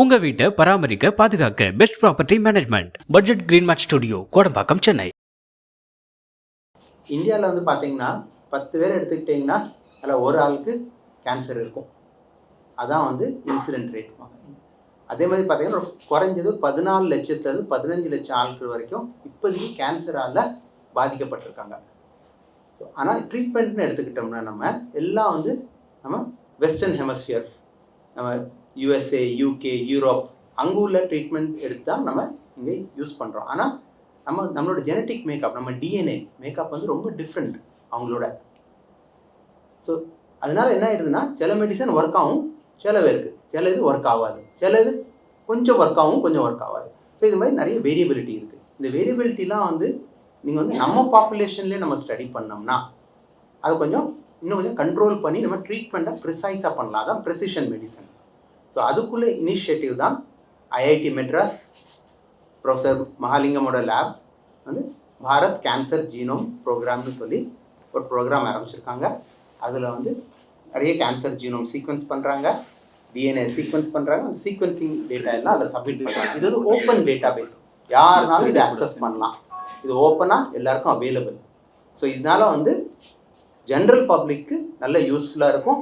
உங்க வீட்டை பராமரிக்க பாதுகாக்க best property management budget green mat studio Kodambakkam Chennai. இந்தியாவில் வந்து பார்த்தீங்கன்னா பத்து பேர் எடுத்துக்கிட்டிங்கன்னா அதில் ஒரு ஆளுக்கு கேன்சர் இருக்கும். அதான் வந்து இன்சிடென்ட் ரேட் அதே மாதிரி பார்த்தீங்கன்னா குறைஞ்சது பதினாலு லட்சத்துலேருந்து பதினஞ்சு லட்சம் ஆட்கள் வரைக்கும் இப்போதைக்கு கேன்சரால் பாதிக்கப்பட்டிருக்காங்க. ஆனால் ட்ரீட்மெண்ட்னு எடுத்துக்கிட்டோம்னா நம்ம எல்லாம் வந்து நம்ம வெஸ்டர்ன் ஹெமஸ்பியர் நம்ம யூஎஸ்ஏ யூகே யூரோப் அங்கே உள்ள ட்ரீட்மெண்ட் எடுத்து தான் நம்ம இங்கே யூஸ் பண்ணுறோம் ஆனால் நம்ம நம்மளோட ஜெனட்டிக் மேக்கப் நம்ம டிஎன்ஏ மேக்கப் வந்து ரொம்ப டிஃப்ரெண்ட் அவங்களோட. ஸோ அதனால என்ன ஆயிடுதுன்னா சில மெடிசன் ஒர்க் ஆகும் சில பேருக்கு சில இது ஒர்க் ஆகாது. சில இது கொஞ்சம் ஒர்க் ஆகும் கொஞ்சம் ஒர்க் ஆகாது. ஸோ இது மாதிரி நிறைய வேரியபிலிட்டி இருக்குது இந்த வேரியபிலிட்டிலாம் வந்து நீங்கள் வந்து நம்ம பாப்புலேஷன்லேயே நம்ம ஸ்டடி பண்ணோம்னா அது கொஞ்சம் இன்னும் கொஞ்சம் கண்ட்ரோல் பண்ணி நம்ம ட்ரீட்மெண்ட்டை ப்ரிசைஸாக பண்ணலாம். அதான் ப்ரெசிஷன் மெடிசன் ஸோ அதுக்குள்ளே இனிஷியேட்டிவ் தான் ஐஐடி மெட்ராஸ் ப்ரொஃபஸர் மகாலிங்கமோட லேப் வந்து பாரத் கேன்சர் ஜீனோம் ப்ரோக்ராம்னு சொல்லி ஒரு ப்ரோக்ராம் ஆரம்பிச்சிருக்காங்க. அதில் வந்து நிறைய கேன்சர் ஜீனோம் சீக்வன்ஸ் பண்ணுறாங்க டிஎன்ஏ சீக்வன்ஸ் பண்ணுறாங்க அந்த சீக்வன்சிங் டேட்டா எல்லாம் அதில் சப்மிட் பண்ணுறாங்க இது ஒரு ஓப்பன் டேட்டா பேஸ் யாருனாலும் இதை அக்சஸ் பண்ணலாம். இது ஓப்பனாக எல்லாருக்கும் அவைலபிள் ஸோ இதனால வந்து ஜென்ரல் பப்ளிக்கு நல்ல யூஸ்ஃபுல்லாக இருக்கும்.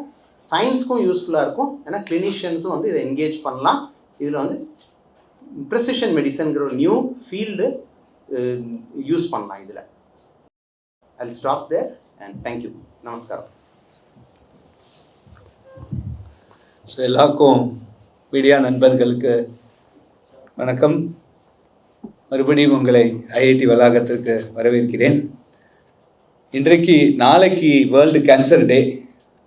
சயின்ஸ்க்கும் யூஸ்ஃபுல்லாக இருக்கும். ஏன்னா கிளினிஷியன்ஸும் வந்து இதை என்கேஜ் பண்ணலாம். இதில் வந்து ப்ரெசிஷன் மெடிசன்கிற ஒரு நியூ ஃபீல்டு யூஸ் பண்ணலாம் இதில். I stop there and thank you நமஸ்காரம். ஸோ எல்லாருக்கும் மீடியா நண்பர்களுக்கு வணக்கம். மறுபடியும் உங்களை ஐஐடி வளாகத்திற்கு வரவேற்கிறேன். இன்றைக்கு நாளைக்கு வேர்ல்டு கேன்சர் டே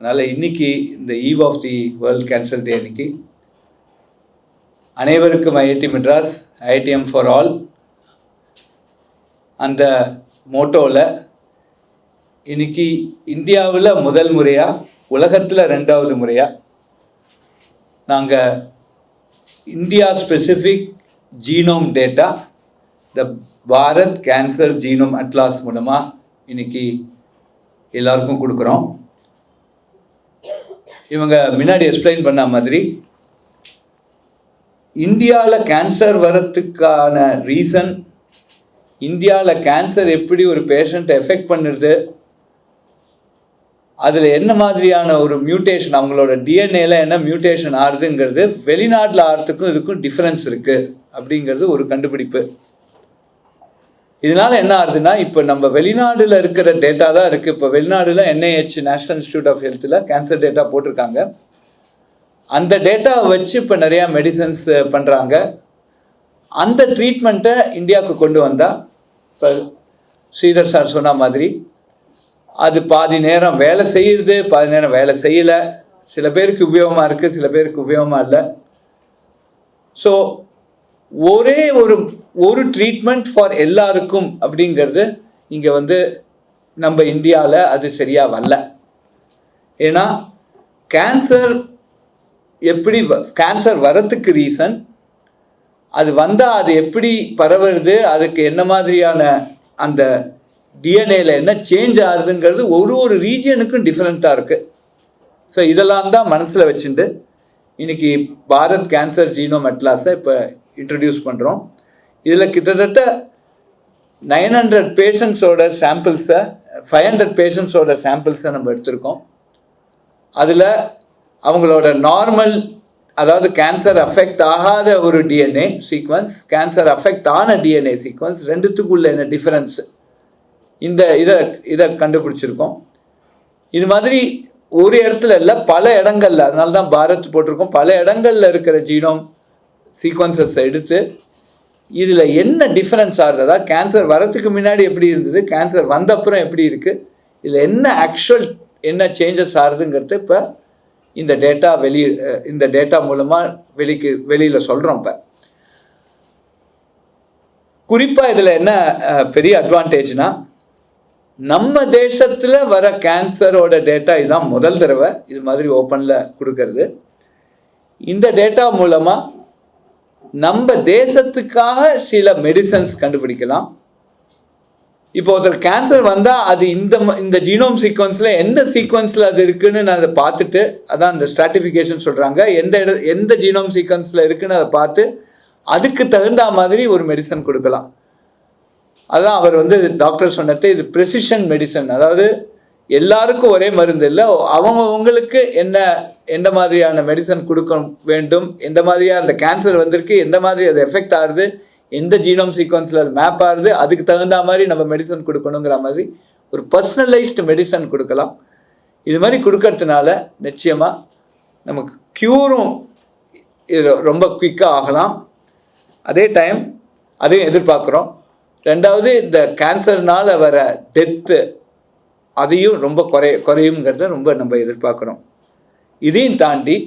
அதனால் இன்னைக்கு இந்த eve of the world cancer day அன்னைக்கு அனைவருக்கும் IIT Madras IITM for all அந்த மோட்டோவில் இன்னைக்கு இந்தியாவில் முதல் முறையாக உலகத்தில் ரெண்டாவது முறையாக நாங்கள் India specific genome data the Bharat cancer genome atlas மூலமாக இன்னைக்கு எல்லாருக்கும் கொடுக்குறோம். இவங்க முன்னாடி எக்ஸ்பிளைன் பண்ண மாதிரி இந்தியாவில் கேன்சர் வரத்துக்கான ரீசன் இந்தியாவில் கேன்சர் எப்படி ஒரு பேஷண்ட்டை எஃபெக்ட் பண்ணுறது அதில் என்ன மாதிரியான ஒரு மியூட்டேஷன் அவங்களோட டிஎன்ஏல என்ன மியூட்டேஷன் ஆறுதுங்கிறது வெளிநாட்டில் ஆகிறதுக்கும் இதுக்கும் டிஃப்ரென்ஸ் இருக்குது அப்படிங்கிறது ஒரு கண்டுபிடிப்பு. இதனால என்ன ஆகுதுன்னா இப்போ நம்ம வெளிநாடுல இருக்கிற டேட்டா தான் இருக்குது இப்போ வெளிநாடுல என்ஐஹெச் நேஷனல் இன்ஸ்டியூட் ஆஃப் ஹெல்த்தில் கேன்சர் டேட்டா போட்டிருக்காங்க. அந்த டேட்டாவை வச்சு இப்போ நிறையா மெடிசன்ஸ் பண்ணுறாங்க அந்த ட்ரீட்மெண்ட்டை இந்தியாவுக்கு கொண்டு வந்தால் இப்போ ஸ்ரீதர் சார் சொன்ன மாதிரி அது பாதி நேரம் வேலை செய்யுது பாதி நேரம் வேலை செய்யலை. சில பேருக்கு உபயோகமாக இருக்குது சில பேருக்கு உபயோகமாக இல்லை. ஸோ ஒரே ஒரு ஒரு ட்ரீட்மெண்ட் ஃபார் எல்லாருக்கும் அப்படிங்கிறது இங்கே வந்து நம்ம இந்தியாவில் அது சரியாக வரல. ஏன்னா கேன்சர் எப்படி கேன்சர் வரத்துக்கு ரீசன் அது வந்தால் அது எப்படி பரவுறது அதுக்கு என்ன மாதிரியான அந்த டிஎன்ஏல என்ன சேஞ்ச் ஆகுதுங்கிறது ஒரு ஒரு ரீஜியனுக்கும் டிஃப்ரெண்ட்டாக இருக்குது ஸோ இதெல்லாம் தான் மனசில் வச்சுட்டு இன்னைக்கு பாரத் கேன்சர் ஜீனோம் அட்லாஸை இப்போ இன்ட்ரடியூஸ் பண்ணுறோம் இதில் கிட்டத்தட்ட நைன் ஹண்ட்ரட் பேஷண்ட்ஸோட சாம்பிள்ஸை ஃபைவ் ஹண்ட்ரட் பேஷண்ட்ஸோட சாம்பிள்ஸை நம்ம எடுத்திருக்கோம். அதில் அவங்களோட நார்மல் அதாவது கேன்சர் அஃபெக்ட் ஆகாத ஒரு டிஎன்ஏ சீக்வன்ஸ் கேன்சர் அஃபெக்ட் ஆன டிஎன்ஏ சீக்வன்ஸ் ரெண்டுத்துக்குள்ள என்ன டிஃப்ரென்ஸ் இந்த இதை இதை கண்டுபிடிச்சிருக்கோம். இது மாதிரி ஒரு இடத்துல இல்லை பல இடங்கள்ல அதனால தான் பாரத் போட்டிருக்கோம். பல இடங்கள்ல இருக்கிற ஜீனோம் சீக்வன்சஸ் எடுத்து இதில் என்ன டிஃப்ரென்ஸ் ஆகுறதா கேன்சர் வரத்துக்கு முன்னாடி எப்படி இருந்தது கேன்சர் வந்த அப்புறம் எப்படி இருக்குது இதில் என்ன ஆக்சுவல் என்ன சேஞ்சஸ் ஆகுதுங்கிறது இப்போ இந்த டேட்டா வெளி இந்த டேட்டா மூலமாக வெளிக்கு வெளியில் சொல்கிறோம் இப்போ. குறிப்பாக இதில் என்ன பெரிய அட்வான்டேஜ்னா நம்ம தேசத்தில் வர கேன்சரோட டேட்டா இதுதான் முதல் தடவை இது மாதிரி ஓப்பனில் கொடுக்கறது. இந்த டேட்டா மூலமாக நம்ம தேசத்துக்காக சில மெடிசன்ஸ் கண்டுபிடிக்கலாம். இப்போ ஒருத்தர் கேன்சர் வந்தால் அது இந்த ம- இந்த ஜீனோம் சீக்வன்ஸில் எந்த சீக்வன்ஸில் அது இருக்குன்னு நான் அதை பார்த்துட்டு அதான் அந்த ஸ்ட்ராட்டிஃபிகேஷன் சொல்கிறாங்க எந்த இட எந்த ஜீனோம் சீக்வன்ஸில் இருக்குன்னு அதை பார்த்து அதுக்கு தகுந்த மாதிரி ஒரு மெடிசன் கொடுக்கலாம். அதான் அவர் வந்து டாக்டர் சொன்னது இது ப்ரெசிஷன் மெடிசன் அதாவது எல்லாருக்கும் ஒரே மருந்து இல்லை. அவங்கவுங்களுக்கு என்ன எந்த மாதிரியான மெடிசன் கொடுக்க வேண்டும் எந்த மாதிரியாக அந்த கேன்சர் வந்திருக்கு எந்த மாதிரி அது எஃபெக்ட் ஆகுது எந்த ஜீனோம் சீக்வன்ஸில் அது மேப் ஆகுது அதுக்கு தகுந்த மாதிரி நம்ம மெடிசன் கொடுக்கணுங்கிற மாதிரி ஒரு பர்சனலைஸ்டு மெடிசன் கொடுக்கலாம். இது மாதிரி கொடுக்கறதுனால நிச்சயமாக நமக்கு க்யூரும் இது ரொம்ப குயிக்காக ஆகலாம். அதே டைம் அதையும் எதிர்பார்க்குறோம். ரெண்டாவது இந்த கேன்சர்னால் வர டெத்து அதையும் ரொம்ப குறை குறையுங்கிறத ரொம்ப நம்ம எதிர்பார்க்குறோம். இதையும் தாண்டி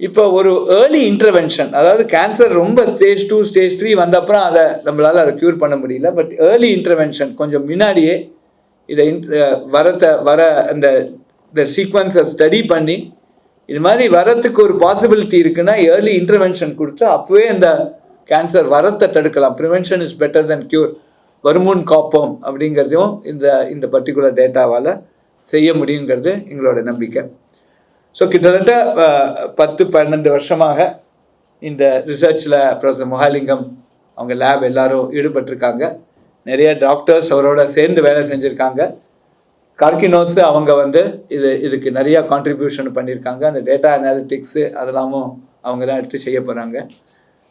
இப்போ ஒரு ஏர்லி இன்டர்வென்ஷன் அதாவது கேன்சர் ரொம்ப ஸ்டேஜ் டூ ஸ்டேஜ் த்ரீ வந்தப்புறம் அதை நம்மளால் அதை க்யூர் பண்ண முடியல. பட் ஏர்லி இன்டர்வென்ஷன் கொஞ்சம் முன்னாடியே இதை இன் வரத்தை வர அந்த இந்த சீக்வன்ஸை ஸ்டடி பண்ணி இது மாதிரி வரத்துக்கு ஒரு பாசிபிலிட்டி இருக்குன்னா ஏர்லி இன்டர்வென்ஷன் கொடுத்து அப்போவே அந்த கேன்சர் வரத்தை தடுக்கலாம். Prevention is better than cure வருமுன் காப்போம் அப்படிங்கிறதையும் இந்த இந்த பர்டிகுலர் டேட்டாவால் செய்ய முடியுங்கிறது எங்களோட நம்பிக்கை. ஸோ கிட்டத்தட்ட பத்து பன்னெண்டு வருஷமாக இந்த ரிசர்ச்சில் ப்ரொஃபஸர் மொஹாலிங்கம் அவங்க லேப் எல்லாரும் ஈடுபட்டிருக்காங்க. நிறைய டாக்டர்ஸ் அவரோட சேர்ந்து வேலை செஞ்சுருக்காங்க. கார்கினோஸ் அவங்க வந்து இது இதுக்கு நிறைய கான்ட்ரிபியூஷன் பண்ணியிருக்காங்க அந்த டேட்டா அனாலிட்டிக்ஸு அதெல்லாமும் அவங்க தான் எடுத்து செய்ய போகிறாங்க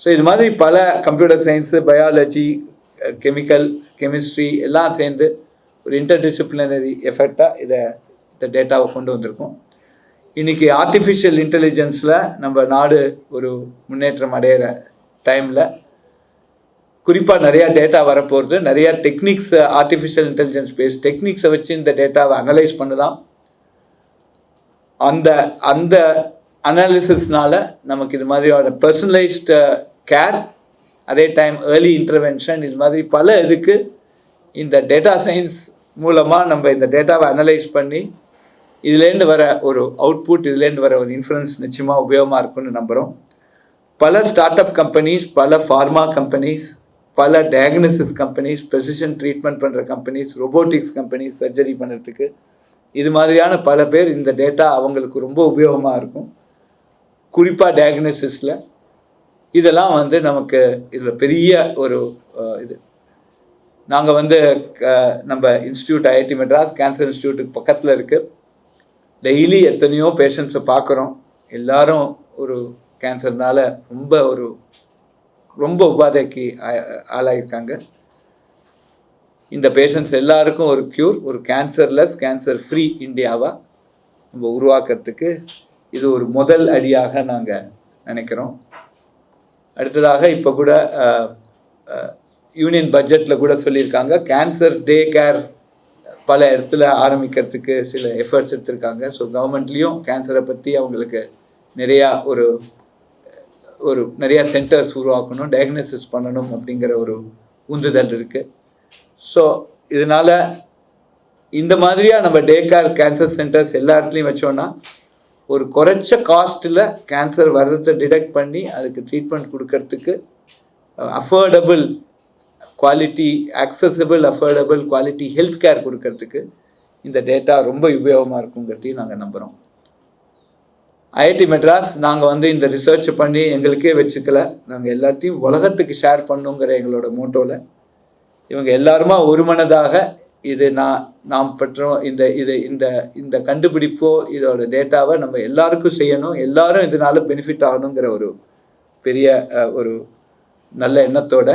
ஸோ இது மாதிரி பல computer science biology chemical chemistry எல்லாம் சேர்ந்து ஒரு இன்டர்டிசிப்ளினரி எஃபெக்டாக இதை இந்த டேட்டாவை கொண்டு வந்திருக்கோம். இன்றைக்கி ஆர்டிஃபிஷியல் இன்டெலிஜென்ஸில் நம்ம நாடு ஒரு முன்னேற்றம் அடையிற டைமில் குறிப்பாக நிறையா டேட்டா வரப்போகிறது நிறையா டெக்னிக்ஸ் ஆர்டிஃபிஷியல் இன்டெலிஜென்ஸ் பேஸ் டெக்னிக்ஸை வச்சு இந்த டேட்டாவை அனலைஸ் பண்ணலாம். அந்த அந்த அனாலிசிஸ்னால நமக்கு இது மாதிரியான பர்சனலைஸ்டு கேர் அதே டைம் ஏர்லி இன்டர்வென்ஷன் இது மாதிரி பல இதுக்கு இந்த டேட்டா சயின்ஸ் மூலமாக நம்ம இந்த டேட்டாவை அனலைஸ் பண்ணி இதுலேருந்து வர ஒரு அவுட்புட் இதுலேருந்து வர ஒரு இன்ஃப்ளூயன்ஸ் நிச்சயமாக உபயோகமாக இருக்கும்னு நம்புகிறோம் பல ஸ்டார்ட் அப் கம்பெனிஸ் பல ஃபார்மா கம்பெனிஸ் பல டயக்னோசிஸ் கம்பெனிஸ் ப்ரெசிஷன் ட்ரீட்மெண்ட் பண்ணுற கம்பெனிஸ் ரொபோட்டிக்ஸ் கம்பெனிஸ் சர்ஜரி பண்ணுறதுக்கு இது மாதிரியான பல பேர் இந்த டேட்டா அவங்களுக்கு ரொம்ப உபயோகமாக இருக்கும். குறிப்பாக டயக்னோசிஸில் இதெல்லாம் வந்து நமக்கு இதில் பெரிய ஒரு இது. நாங்கள் வந்து நம்ம இன்ஸ்டியூட் ஐஐடி மெட்ராஸ் கேன்சர் இன்ஸ்டியூட்டுக்கு பக்கத்தில் இருக்குது டெய்லி எத்தனையோ பேஷண்ட்ஸை பார்க்குறோம் எல்லாரும் ஒரு கேன்சர்னால ரொம்ப ஒரு ரொம்ப உபாதைக்கு ஆ- ஆளாயிருக்காங்க. இந்த பேஷண்ட்ஸ் எல்லாருக்கும் ஒரு க்யூர் ஒரு கேன்சர்லெஸ் கேன்சர் ஃப்ரீ இந்தியாவாக நம்ம உருவாக்குறதுக்கு இது ஒரு முதல் அடியாக நாங்கள் நினைக்கிறோம். அடுத்ததாக இப்போ கூட யூனியன் பட்ஜெட்டில் கூட சொல்லியிருக்காங்க. கேன்சர் டே கேர் பல இடத்துல ஆரம்பிக்கிறதுக்கு சில எஃபர்ட்ஸ் எடுத்திருக்காங்க. ஸோ கவர்மெண்ட்லேயும் கேன்சரை பற்றி அவங்களுக்கு நிறையா ஒரு ஒரு நிறையா சென்டர்ஸ் உருவாக்கணும் டயக்னோசிஸ் பண்ணணும் அப்படிங்கிற ஒரு உந்துதல் இருக்குது ஸோ இதனால் இந்த மாதிரியாக நம்ம டே கேர் கேன்சர் சென்டர்ஸ் எல்லா இடத்துலையும் வச்சோன்னா ஒரு குறைச்ச காஸ்ட்டில் கேன்சர் வர்றதை டிடெக்ட் பண்ணி அதுக்கு ட்ரீட்மெண்ட் கொடுக்கறதுக்கு affordable quality accessible affordable quality health care கொடுக்கறதுக்கு இந்த டேட்டா ரொம்ப உபயோகமாக இருக்குங்கிறதையும் நாங்கள் நம்புகிறோம் ஐஐடி மெட்ராஸ் நாங்கள் வந்து இந்த ரிசர்ச் பண்ணி எங்களுக்கே வச்சுக்கல. நாங்கள் எல்லாத்தையும் உலகத்துக்கு ஷேர் பண்ணுங்கிற எங்களோட மோட்டோவில் இவங்க எல்லாருமா ஒருமனதாக இது நான் நாம் பெற்றோம் இந்த இது இந்த இந்த கண்டுபிடிப்போ இதோட டேட்டாவை நம்ம எல்லாருக்கும் செய்யணும். எல்லாரும் இதனால பெனிஃபிட் ஆகணுங்கிற ஒரு பெரிய ஒரு நல்ல எண்ணத்தோட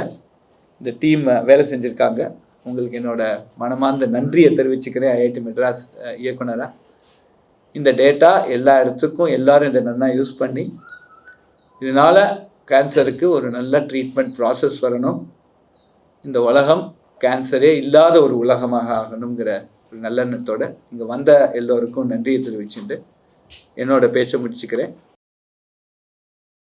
இந்த டீம் வேலை செஞ்சுருக்காங்க. உங்களுக்கு என்னோட மனமார்ந்த நன்றியை தெரிவிச்சுக்கிறேன் ஐஐடி மெட்ராஸ் இயக்குனராக இந்த டேட்டா எல்லா இடத்துக்கும் எல்லாரும் இதை நல்லா யூஸ் பண்ணி இதனால் கேன்சருக்கு ஒரு நல்ல ட்ரீட்மெண்ட் ப்ராசஸ் வரணும். இந்த உலகம் கேன்சரே இல்லாத ஒரு உலகமாக ஆகணுங்கிற ஒரு நல்லெண்ணத்தோட இங்கே வந்த எல்லோருக்கும் நன்றியை தெரிவிச்சுட்டு என்னோட பேச்சை முடிச்சுக்கிறேன்.